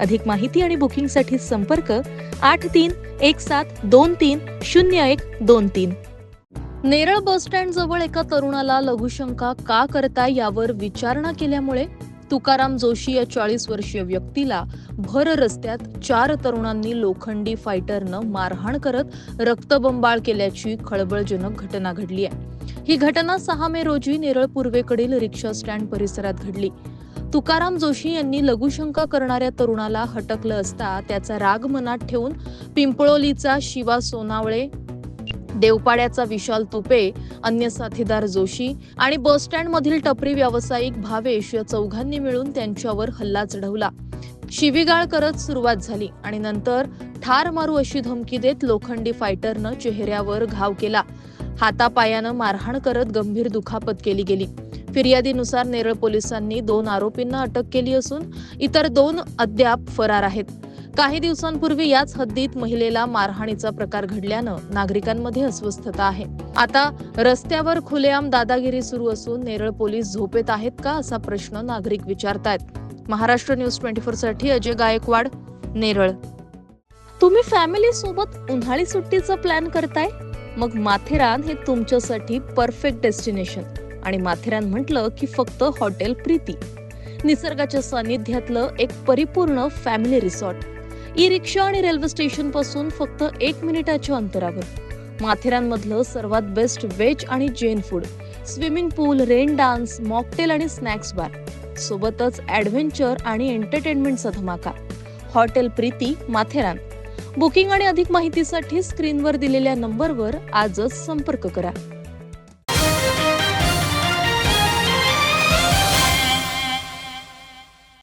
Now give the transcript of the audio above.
अधिक माहिती आणि बुकिंगसाठी संपर्क आठ तीन एक सात दोन तीन शून्य एक दोन तीन. नेरळ बस स्टँड जवळ एका तरुणाला लघुशंका का करता यावर विचारणा केल्यामुळे तुकाराम जोशी या चाळीस वर्षीय व्यक्तीला भर रस्त्यात चार तरुणांनी लोखंडी फायटरनं मारहाण करत रक्तबंबाळ केल्याची खळबळजनक घटना घडली आहे. ही घटना सहा मे रोजी नेरळ पूर्वेकडील रिक्षा स्टँड परिसरात घडली. तुकाराम जोशी यांनी लघुशंका करणाऱ्या तरुणाला हटकलं असता त्याचा राग मनात ठेवून पिंपळोलीचा शिवा सोनावळे देवपाड्याचा विशाल तुपे अन्य साथीदार जोशी आणि बसस्टँड मधील टपरी व्यावसायिक भावेश या चौघांनी मिळून त्यांच्यावर हल्ला चढवला. शिवीगाळ करत सुरुवात झाली आणि नंतर ठार मारू अशी धमकी देत लोखंडी फायटरनं चेहऱ्यावर घाव केला. हातापायानं मारहाण करत गंभीर दुखापत केली गेली. फिर्यादीनुसार नेरळ पोलिसांनी दोन आरोपींना अटक केली असून इतर दोन अद्याप फरार आहेत. काही दिवसांपूर्वी याच हद्दीत महिलेला मारहाणीचा प्रकार घडल्यानं नागरिकांमध्ये अस्वस्थता आहे. आता रस्त्यावर खुलेआम दादागिरी सुरू असून नेरळ पोलीस झोपेत आहेत का असा प्रश्न नागरिक विचारतायत. महाराष्ट्र न्यूज ट्वेंटी फोरसाठी अजय गायकवाड नेरळ. तुम्ही फॅमिली सोबत उन्हाळी सुट्टीचा प्लॅन करताय? मग माथेरान हे तुमच्यासाठी परफेक्ट डेस्टिनेशन आणि माथेरान म्हटलं की फक्त हॉटेल प्रीती. निसर्गाच्या सानिध्यातलं एक परिपूर्ण फॅमिली रिसॉर्ट ई रिक्षा आणि रेल्वे स्टेशनपासून फक्त एक मिनिटाच्या अंतरावर. माथेरानमधलं सर्वात बेस्ट व्हेज आणि Jain food swimming pool rain dance mocktail आणि स्नॅक्स बार सोबतच ॲडव्हेंचर आणि एंटरटेनमेंटचा धमाका. हॉटेल प्रीती माथेरान. बुकिंग आणि अधिक माहितीसाठी स्क्रीनवर दिलेल्या नंबरवर आजच संपर्क करा.